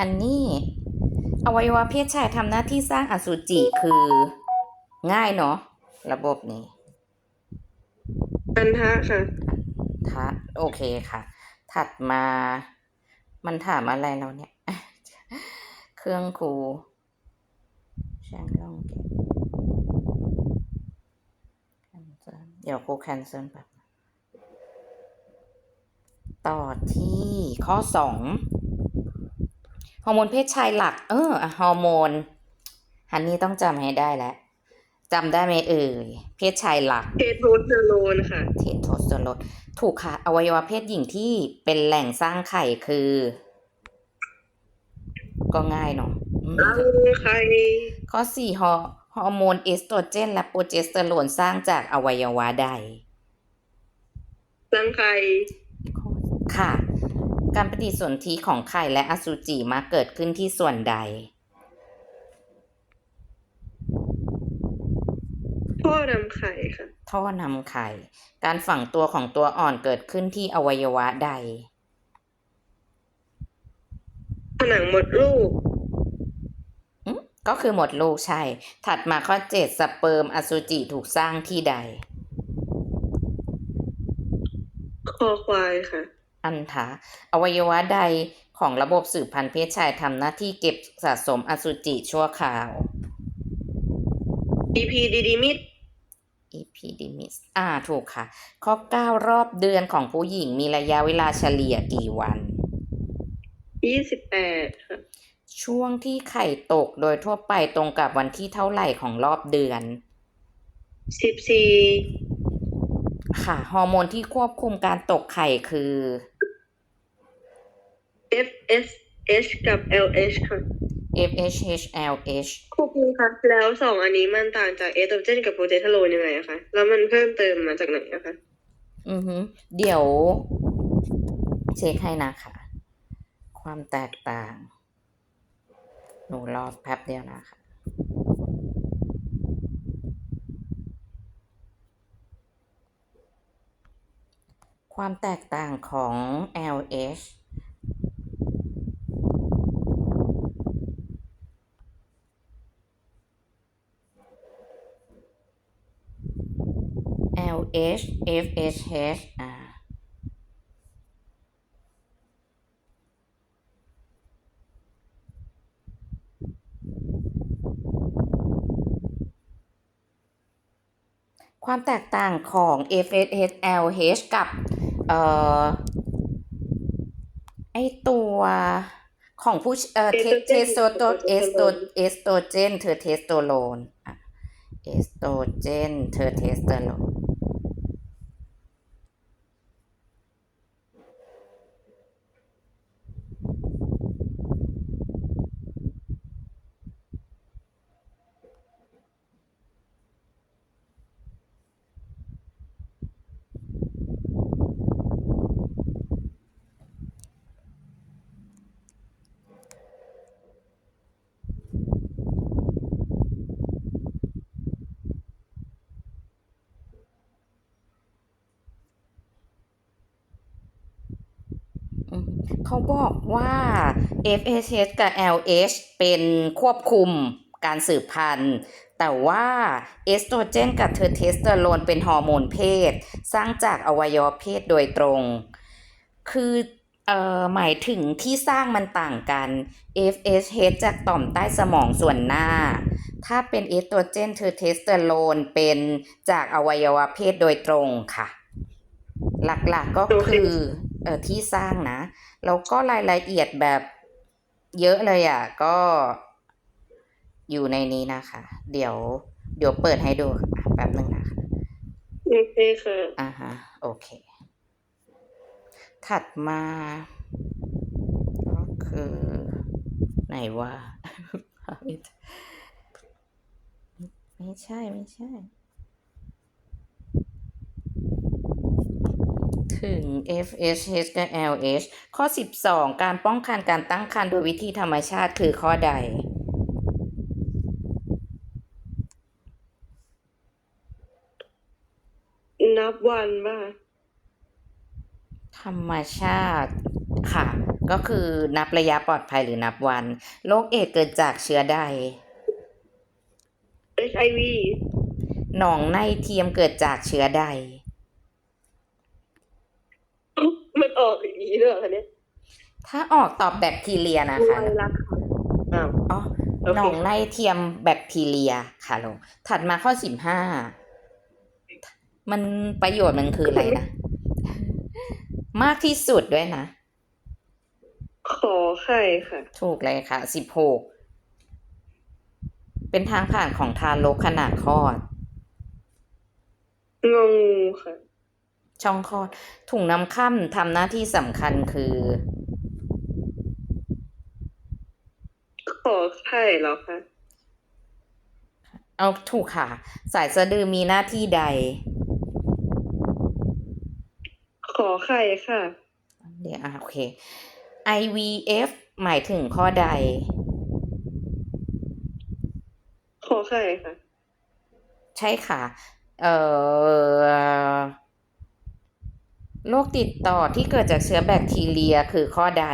ฮันนี่ อวัยวะเพศชายทำหน้าที่สร้างอสุจิคือ ง่ายเนาะระบบนี้อันทะค่ะทะโอเคค่ะ ถัดมา มันถามอะไรเราเนี่ย เครื่องครูช่างลองเก็บ cancel เดี๋ยวครู cancel แบบต่อที่ข้อสองฮ อร์โมนเพศชายหลัก เอออะฮอร์โมนฮันนี่ต้องจำให้ได้แล้วจำได้ไหมเอ่ยเพศชายหลักเทโทสเตอโรนค่ะเทสโทสเตอโรนถูกค่ะ อวัยวะเพศหญิงที่เป็นแหล่งสร้างไข่คือ ก็ง่ายเนาะอืมรังไข่ข้อสี่ฮอร์ฮอร์โมนเอสโตรเจน และโปรเจสเตอโรนสร้างจากอวัยวะใดรังไข่ค่ะ การปฏิสนธิของไข่และอสุจิมาเกิดขึ้นที่ส่วนใดพ่อนำไข่ค่ะ ท่อนำไข่ การฝังตัวของตัวอ่อนเกิดขึ้นที่อวัยวะใด ผนังมดลูกอืมก็คือหมดลูกใช่ ถัดมาข้อเจ็ดสเปิร์มอสุจิถูกสร้างที่ใด คอควายค่ะ อันทะอวัยวะใดของระบบสืบพันธุ์เพศชายทำหน้าที่เก็บสะสมอสุจิชั่วคราวดีพีดีดีมิด epididymis อ่า ถูกค่ะ ข้อ 9 รอบเดือนของผู้หญิงมีระยะเวลาเฉลี่ยกี่วันยี่สิบแปดค่ะ ช่วงที่ไข่ตกโดยทั่วไปตรงกับวันที่เท่าไหร่ของรอบเดือนสิบสี่ค่ะ ฮอร์โมนที่ควบคุมการตกไข่คือ เอฟเอสเอชกับเอลเอชค่ะ FSH LH ครูครูคะแล้วสองอันนี้มันต่างจากเอสโตรเจนกับโปรเจสเตอโรนยังไงอะคะ แล้วมันเพิ่มเติมมาจากไหนอะคะ อือฮึเดี๋ยว เช็คให้นะคะ ความแตกต่าง หนูรอแป๊บเดียวนะคะความแตกต่างของ LH LH FSH อ่าความแตกต่างของ FSH LH กับเอ่อไอตัวของผู้เอ่อเทเทสโตโตเอสโตเอสโตรเจนเธอเทสโตโรนอะเอสโตรเจนเธอเทสโตโรน เขาบอกว่า FSH กับ LH เป็นควบคุมการสืบพันธุ์ แต่ว่าเอสโตรเจนกับเทอร์เทสเตอโรนเป็นฮอร์โมนเพศ สร้างจากอวัยวะเพศโดยตรง คือเอ่อหมายถึงที่สร้างมันต่างกัน FSH จากต่อมใต้สมองส่วนหน้า ถ้าเป็นเอสโตรเจนเทอร์เทสเตอโรนเป็นจากอวัยวะเพศโดยตรงค่ะ หลักๆก็คือเอ่อที่สร้างนะ แล้วก็รายละเอียดแบบเยอะเลยอะ ก็อยู่ในนี้นะคะ เดี๋ยว เดี๋ยวเปิดให้ดูอะแป๊บหนึ่งนะคะโอเคค่ะอ่าฮะโอเค ถัดมา ก็คือ ไหนวะไม่ใช่ไม่ใช่ ถึง FSH กับ LH ข้อ 12 การป้องกันการตั้งครรภ์โดยวิธีธรรมชาติคือข้อใด นับวันป่ะธรรมชาติค่ะ ก็คือนับระยะปลอดภัยหรือนับวัน โรคเอดส์เกิดจากเชื้อใด HIV หนองในเทียมเกิดจากเชื้อใด มันออกอย่างนี้ด้วยเหรอคะเนี่ยถ้าออกตอบแบคทีเรียนะคะไวรัสค่ะอ้าว อ๋อโอเค หนองในเทียมแบคทีเรียค่ะลง ถัดมาข้อสิบห้า มันประโยชน์มันคืออะไรนะ มากที่สุดด้วยนะ ขอไข่ค่ะ ถูกเลยค่ะสิบหก เป็นทางผ่านของทารกขณะคลอด งองูค่ะ ช่องคลอด ถุงน้ำค่ำทำหน้าที่สำคัญคือ ขอไข่เหรอคะ เอาถูกค่ะ สายสะดือมีหน้าที่ใด ขอไข่ค่ะ เดี๋ยวอะโอเค IVF หมายถึงข้อใด ขอไข่ค่ะ ใช่ค่ะ เอ่อ โรคติดต่อที่เกิดจากเชื้อแบคทีเรียคือข้อใด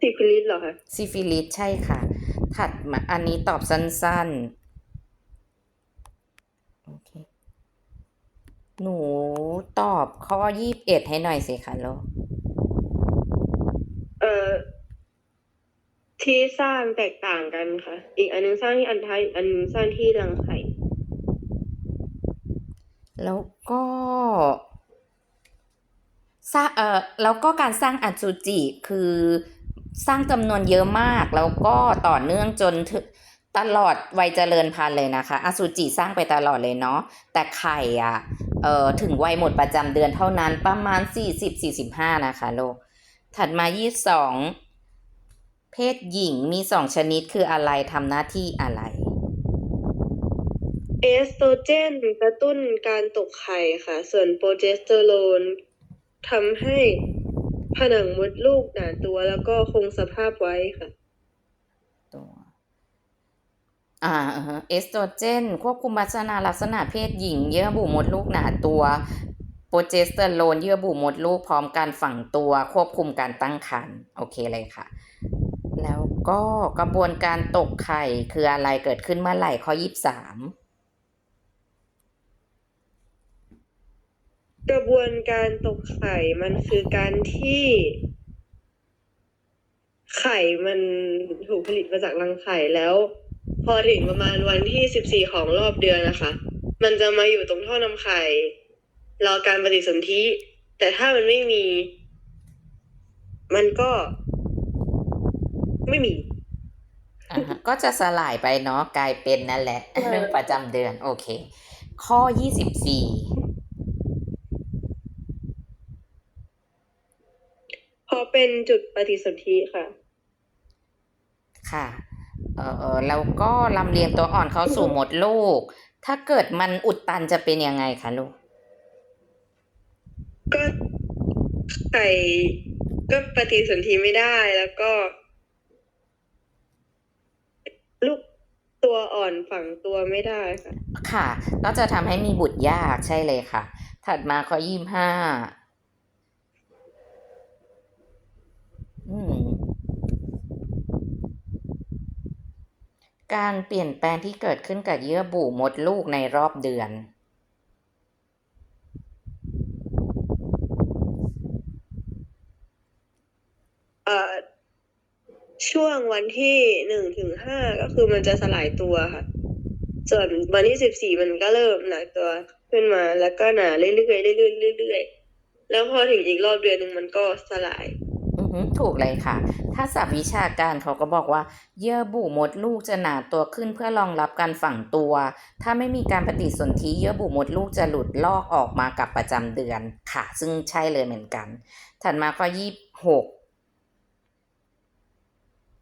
ซิฟิลิสเหรอคะซิฟิลิสใช่ค่ะ ถัดมาอันนี้ตอบสั้นๆ โอเค หนูตอบข้อยี่สิบเอ็ดให้หน่อยสิคะโลกเอ่อที่สร้างแตกต่างกันค่ะ อีกอันนึงสร้างที่อันท้ายอีกอันนึงสร้างที่รังไข่ แล้วก็สร้างเอ่อแล้วก็การสร้างอสุจิคือสร้างจำนวนเยอะมาก แล้วก็ต่อเนื่องจนถึงตลอดวัยเจริญพันธุ์เลยนะคะ อสุจิสร้างไปตลอดเลยเนาะแต่ไข่อะเอ่อถึงวัยหมดประจำเดือนเท่านั้นประมาณ 40-45 นะคะโลก ถัดมา 22 เพศหญิงมีสองชนิดคืออะไรทำหน้าที่อะไร เอสโตรเจนกระตุ้นการตกไข่ค่ะ ส่วนโปรเจสเตอโรนทำให้ผนังมดลูกหนาตัวแล้วก็คงสภาพไว้ค่ะ ตัว อ่าเอสโตรเจน ควบคุมลักษณะลักษณะเพศหญิง เยื่อบุมดลูกหนาตัวโปรเจสเตอโรนเยื่อบุมดลูกพร้อมการฝังตัว ควบคุมการตั้งครรภ์โอเคเลยค่ะ แล้วก็กระบวนการตกไข่คืออะไรเกิดขึ้นเมื่อไหร่ข้อยี่บสาม กระบวนการตกไข่มันคือการที่ ไข่มันถูกผลิตมาจากรังไข่แล้ว พอถึงประมาณวันที่สิบสี่ของรอบเดือนนะคะ มันจะมาอยู่ตรงท่อนำไข่รอการปฏิสนธิแต่ถ้ามันไม่มี มันก็ ไม่มีอ่าฮะก็จะสลายไปเนาะกลายเป็นนั่นแหละใช่เรื่องประจำเดือน โอเค ข้อยี่สิบสี่ พอเป็นจุดปฏิสนธิค่ะ ค่ะ เอ่อแล้วก็ลำเลียงตัวอ่อนเข้าสู่มดลูก ถ้าเกิดมันอุดตันจะเป็นยังไงคะลูก ก็ไข่ก็ปฏิสนธิไม่ได้แล้วก็ ลูกตัวอ่อนฝังตัวไม่ได้ค่ะ ค่ะ ก็จะทำให้มีบุตรยากใช่เลยค่ะ ถัดมาข้อยี่ห้าอืม การเปลี่ยนแปลงที่เกิดขึ้นกับเยื่อบุมดลูกในรอบเดือนเอ่อช่วงวันที่หนึ่งถึงห้าก็คือมันจะสลายตัวค่ะ ส่วนวันที่สิบสี่มันก็เริ่มหนาตัวขึ้นมาแล้วก็หนาเรื่อยๆเรื่อยๆเรื่อยๆแล้วพอถึงอีกรอบเดือนหนึ่งมันก็สลาย ถูกเลยค่ะ ถ้าศัพท์วิชาการเขาก็บอกว่า เยื่อบุมดลูกจะหนาตัวขึ้นเพื่อรองรับการฝังตัว ถ้าไม่มีการปฏิสนธิเยื่อบุมดลูกจะหลุดลอกออกมากับประจำเดือนค่ะ ซึ่งใช่เลยเหมือนกัน ถัดมาข้อยี่หก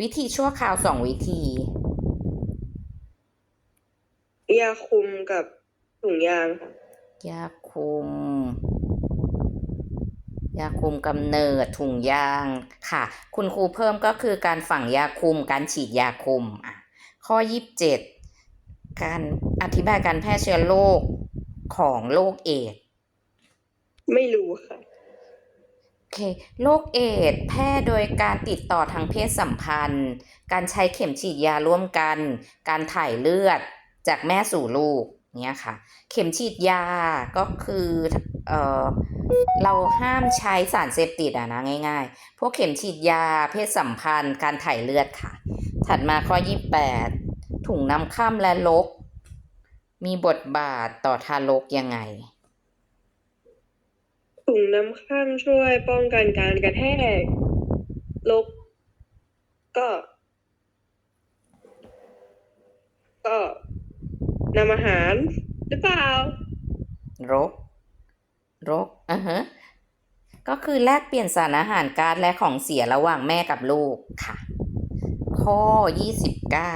วิธีชั่วคราวสองวิธี ยาคุมกับถุงยางค่ะยาคุม ยาคุมกำเนิดถุงยางค่ะ คุณครูเพิ่มก็คือการฝังยาคุมการฉีดยาคุมอะข้อยี่สิบเจ็ดการอธิบายการแพร่เชื้อโรคของโรคเอดส์ไม่รู้ค่ะโอเคโรคเอดส์แพร่โดยการติดต่อทางเพศสัมพันธ์ การใช้เข็มฉีดยาร่วมกัน การถ่ายเลือดจากแม่สู่ลูก เนี่ยค่ะ เข็มฉีดยาก็คือเออเราห้ามใช้สารเสพติดอะนะง่ายๆ พวกเข็มฉีดยาเพศสัมพันธ์การถ่ายเลือดค่ะ ถัดมาข้อ 28 ถุงน้ำข้ามและลก มีบทบาทต่อทารกยังไงถุงน้ำข้ามช่วยป้องกันการกระแทกลกก็ ก็ นำอาหารหรือเปล่า รก รกอะฮะ ก็คือแลกเปลี่ยนสารอาหารก๊าซและของเสียระหว่างแม่กับลูกค่ะ ข้อยี่สิบเก้า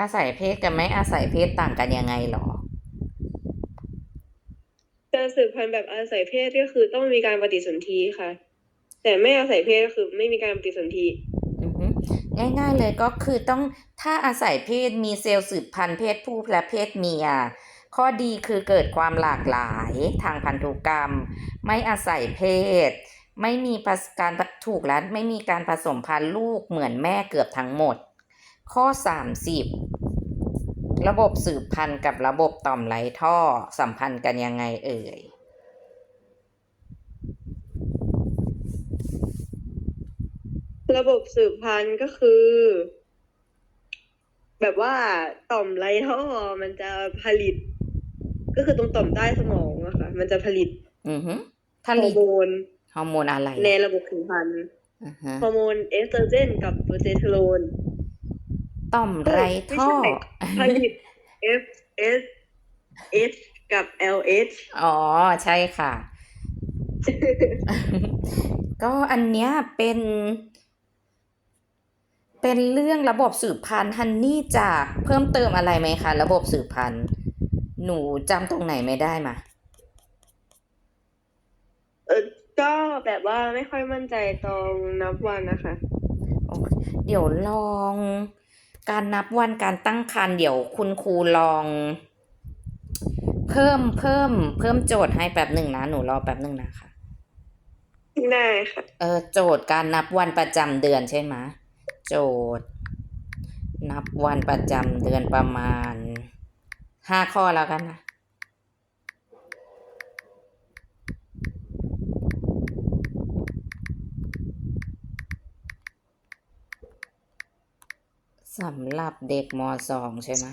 อาศัยเพศกับไม่อาศัยเพศต่างกันยังไงหรอ การสืบพันธุ์แบบอาศัยเพศก็คือต้องมีการปฏิสนธิค่ะ แต่ไม่อาศัยเพศก็คือไม่มีการปฏิสนธิอือฮึ ง่ายๆเลยก็คือต้องถ้าอาศัยเพศมีเซลล์สืบพันธุ์เพศผู้และเพศเมีย ข้อดีคือเกิดความหลากหลายทางพันธุกรรม ไม่อาศัยเพศ ไม่มีการถูกและไม่มีการผสมพันธุ์ลูกเหมือนแม่เกือบทั้งหมด ข้อ 30 ระบบสืบพันธุ์กับระบบต่อมไรท่อสัมพันธ์กันยังไงเอ่ย ระบบสืบพันธุ์ก็คือ แบบว่าต่อมไรท่อมันจะผลิต ก็คือตรงต่อมใต้สมองอะค่ะมันจะผลิต อือฮึผฮอลิตร์โมนฮอร์โมนอะไรในระบบสืบพันธุ์อือฮะฮอร์โมนเอสโตรเจนกับโปรเจสเตอโรน ต่อมไรท่อ ไม่ใช่ผลิต F S H กับ L H อ๋อ ใช่ค่ะ ก็อันเนี้ยเป็น เป็นเรื่องระบบสืบพันธุ์ฮันนี่จะเพิ่มเติมอะไรไหมคะ ระบบสืบพันธุ์หนูจำตรงไหนไม่ได้มาเออก็แบบว่าไม่ค่อยมั่นใจตรงนับวันนะคะโอเคเดี๋ยวลองการนับวันการตั้งครรภ์เดี๋ยวคุณครูลอง เพิ่มเพิ่ม เพิ่มโจทย์ให้แป๊บหนึ่งนะ หนูรอแป๊บหนึ่งนะคะได้ค่ะ เออโจทย์การนับวันประจำเดือนใช่ไหม โจทย์ นับวันประจำเดือนประมาณห้าข้อแล้วกันนะสำหรับเด็กมสองใช่ไหม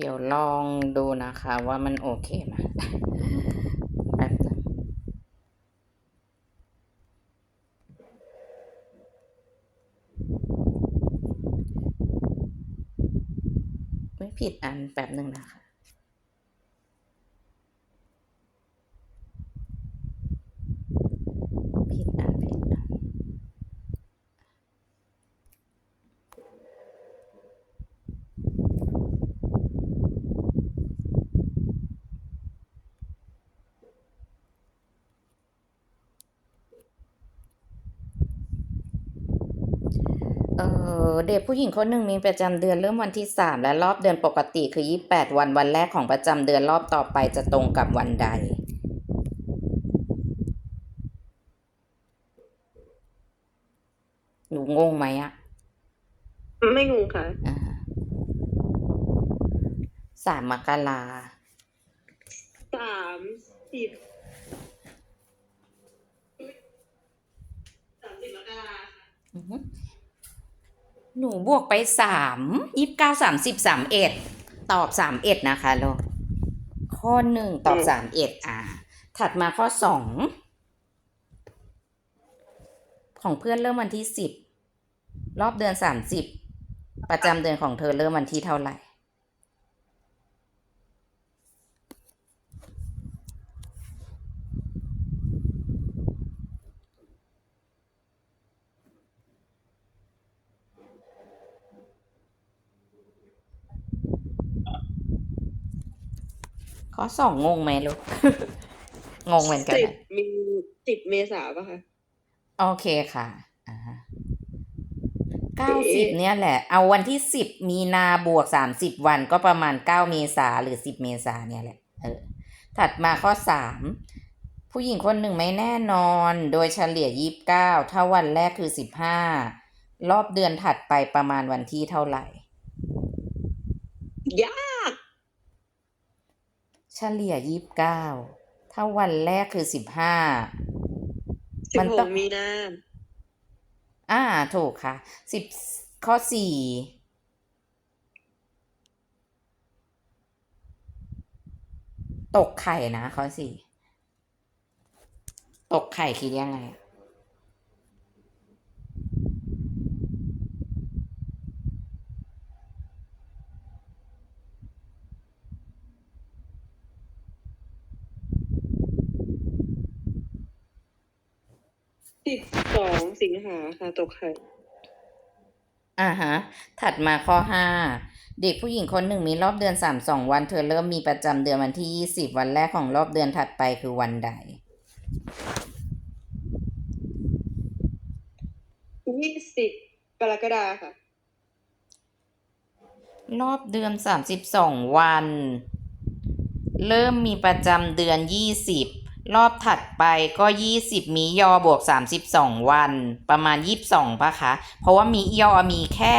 เดี๋ยวลองดูนะคะว่ามันโอเคไหมแป๊บนึงไม่ผิดอันแป๊บหนึ่งนะคะ ผิดอันผิดอัน เออเด็กผู้หญิงคนหนึ่งมีประจำเดือนเริ่มวันที่สามและรอบเดือนปกติคือยี่แปดวันวันแรกของประจำเดือนรอบต่อไปจะตรงกับวันใด หนูงงไหมอะไม่งงค่ะอ่าสามมกราสามสิบสามสิบมกราค่ะอือฮึ หนูบวกไปสามยี่สิบเก้าสามสิบสามเอ็ดตอบสามเอ็ดนะคะลูกข้อหนึ่งตอบสามเอ็ดอ่า ถัดมาข้อสองของเพื่อนเริ่มวันที่สิบรอบเดือนสามสิบประจำเดือนของเธอเริ่มวันที่เท่าไหร่ ข้อสองงงไหมลูก งงเหมือนกันสิบอะมีสิบเมษาปะคะ โอเคค่ะอ่าเก้าสิบเนี่ยแหละ เอาวันที่สิบมีนาบวกสามสิบวันก็ประมาณเก้าเมษาหรือสิบเมษาเนี่ยแหละ เออ ถัดมาข้อสาม ผู้หญิงคนหนึ่งไม่แน่นอน โดยเฉลี่ยยี่บเก้าถ้าวันแรกคือสิบห้ารอบเดือนถัดไปประมาณวันที่เท่าไหร่ ยาก เฉลี่ยยี่บเก้าถ้าวันแรกคือสิบห้าสิบมันหต้อกงมีนาอ่า ถูกค่ะสิบข้อสี่ตกไข่นะข้อสี่ตกไข่คิดยังไงอะ สิบส องสิงหาค่ะตกไข่อ่าฮะ ถัดมาข้อห้า เด็กผู้หญิงคนหนึ่งมีรอบเดือนสามสองวัน เธอเริ่มมีประจำเดือนวันที่ยี่สิบวันแรกของรอบเดือนถัดไปคือวันใดยี่สิบกรกฎาค่ะ รอบเดือนสามสิบสองวัน เริ่มมีประจำเดือนยี่สิบ รอบถัดไปก็ยี่สิบมียอบวกสามสิบสองวัน ประมาณยี่สิบสองปะคะ เพราะว่ามียอมีแค่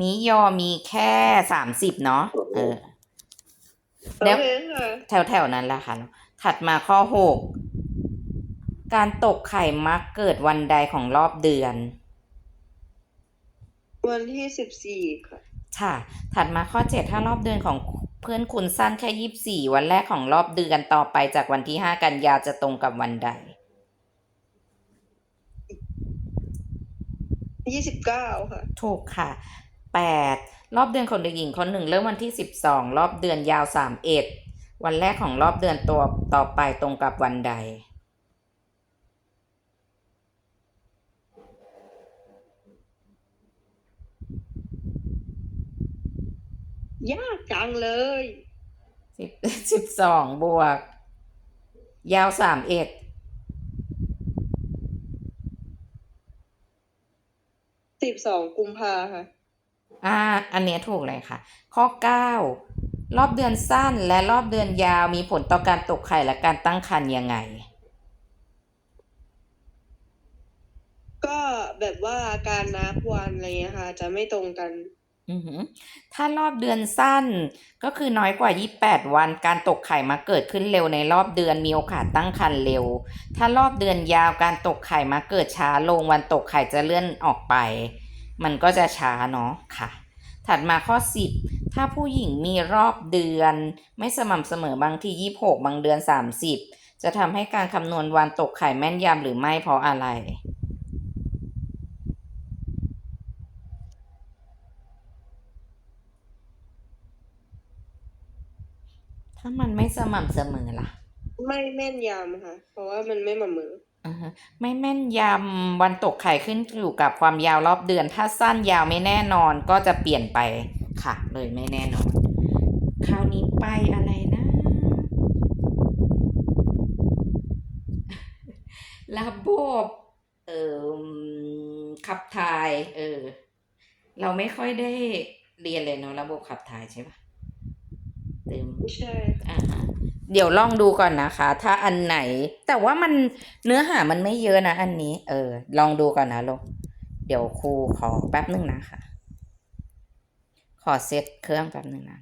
มียอมีแค่สามสิบเนาะเออโอแล้วเคค่ะแถวแถวๆนั้นแหละค่ะถัดมาข้อหกการตกไข่มักเกิดวันใดของรอบเดือน วันที่สิบสี่ค่ะ ค่ะ ถัดมาข้อเจ็ดถ้ารอบเดือนของเพื่อนคุณสั้นแค่ยี่สิบสี่วันแรกของรอบเดือนต่อไปจากวันที่ห้ากันยาจะตรงกับวันใด ยี่สิบเก้าค่ะ ถูกค่ะแปดรอบเดือนของเด็กหญิงคนหนึ่งเริ่มวันที่สิบสองรอบเดือนยาวสามเอ็ดวันแรกของรอบเดือนตัวต่อไปตรงกับวันใด ยากจังเลยสิบสิบสองบวก ยาวสามเอ็ดสิบสองกุมภาค่ะ อ่า อันเนี้ยถูกเลยค่ะ ข้อ9รอบเดือนสั้นและรอบเดือนยาวมีผลต่อการตกไข่และการตั้งครรภ์ยังไง ก็แบบว่าการนับวันอะไรเงี้ยค่ะ จะไม่ตรงกันอือหือ ถ้ารอบเดือนสั้นก็คือน้อยกว่า 28 วัน การตกไข่มาเกิดขึ้นเร็วในรอบเดือนมีโอกาสตั้งครรภ์เร็ว ถ้ารอบเดือนยาวการตกไข่มาเกิดช้าลงวันตกไข่จะเลื่อนออกไป มันก็จะช้าเนาะค่ะ ถัดมาข้อ 10 ถ้าผู้หญิงมีรอบเดือน ไม่สม่ำเสมอบางที26 บางเดือน 30 จะทำให้การคำนวณวันตกไข่แม่นยำหรือไม่เพราะอะไร ถ้ามันไม่สม่ำเสมอล่ะ ไม่แม่นยำค่ะ เพราะว่ามันไม่มามือ อ่าฮะไม่แม่นยำวันตกไข่ขึ้นอยู่กับความยาวรอบเดือน ถ้าสั้นยาวไม่แน่นอนก็จะเปลี่ยนไปค่ะ เลยไม่แน่นอน คราวนี้ไปอะไรนะ ระบบเอ่อขับถ่าย เออ เราไม่ค่อยได้เรียนเลยเนาะระบบขับถ่ายใช่ปะเติมไม่ใช่อ่าฮะเดี๋ยวลองดูก่อนนะคะ ถ้าอันไหน แต่ว่ามันเนื้อหามันไม่เยอะนะ อันนี้ เออ ลองดูก่อนนะลูกเดี๋ยวครูขอแป๊บหนึ่งนะคะขอเซตเครื่องแป๊บหนึ่งนะ